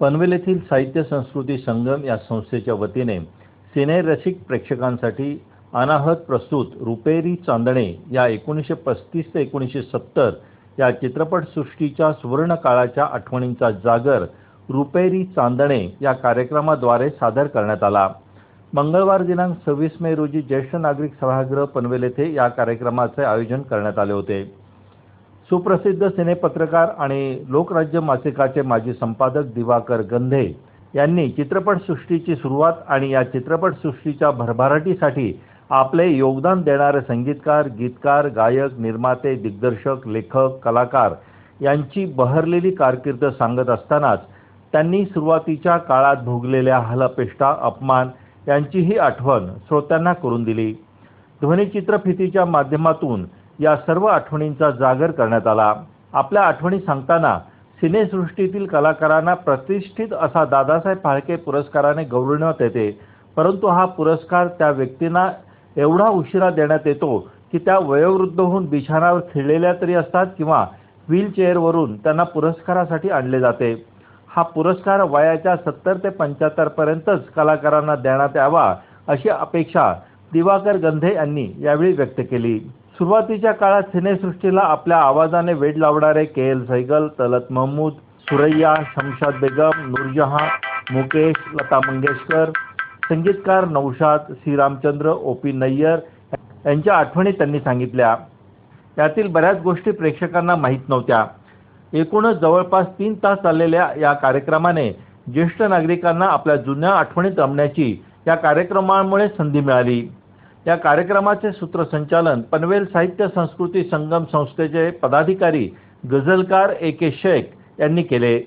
पनवेल येथील साहित्य संस्कृती संगम या संस्थेच्या वतीने सिनेरसिक प्रेक्षकांसाठी अनाहत प्रस्तुत रुपेरी चांदणे या एकोणीसशे पस्तीस ते एकोणीसशे सत्तर या चित्रपटसृष्टीच्या सुवर्णकाळाच्या आठवणींचा जागर रुपेरी चांदणे या कार्यक्रमाद्वारे सादर करण्यात आला. मंगळवार दिनांक सव्वीस मे रोजी ज्येष्ठ नागरिक सभागृह पनवेल येथे या कार्यक्रमाचे आयोजन करण्यात आले होते. सुप्रसिद्ध सिनेपत्रकार आणि लोकराज्य मासिकाचे माजी संपादक दिवाकर गंधे यांनी चित्रपटसृष्टीची सुरुवात आणि या चित्रपटसृष्टीच्या भरभराटीसाठी आपले योगदान देणारे संगीतकार गीतकार गायक निर्माते दिग्दर्शक लेखक कलाकार यांची बहरलेली कारकीर्द सांगत असतानाच त्यांनी सुरुवातीच्या काळात भोगलेल्या हलपेष्टा अपमान यांचीही आठवण श्रोत्यांना करून दिली. ध्वनिचित्रफितीच्या माध्यमातून या सर्व आठवणींचा जागर करण्यात आला. आपल्या आठवणी सांगताना सिनेसृष्टीतील कलाकारांना प्रतिष्ठित असा दादासाहेब फाळके पुरस्काराने गौरवण्यात येते. परंतु हा पुरस्कार त्या व्यक्तींना एवढा उशिरा देण्यात येतो की त्या वयोवृद्ध होऊन बिछाणावर खिळलेल्या तरी असतात किंवा व्हीलचेअरवरून त्यांना पुरस्कारासाठी आणले जाते. हा पुरस्कार वयाच्या सत्तर ते पंच्याहत्तरपर्यंतच कलाकारांना देण्यात यावा अशी अपेक्षा दिवाकर गंधे यांनी यावेळी व्यक्त केली. सुरुवातीच्या काळात सिनेसृष्टीला आपल्या आवाजाने वेड लावणारे के एल सैगल तलत महमूद सुरैया शमशाद बेगम नूरजहां मुकेश लता मंगेशकर संगीतकार Naushad C Ramchandra O P Nayyar यांच्या आठवणी त्यांनी सांगितल्या. त्यातील बऱ्याच गोष्टी प्रेक्षकांना माहीत नव्हत्या. एकूणच जवळपास तीन तास चाललेल्या या कार्यक्रमाने ज्येष्ठ नागरिकांना आपल्या जुन्या आठवणीत रमण्याची या कार्यक्रमामुळे संधी मिळाली. या कार्यक्रमाचे सूत्रसंचालन पनवेल साहित्य संस्कृती संगम संस्थेचे पदाधिकारी गझलकार ए के शेख यांनी केले.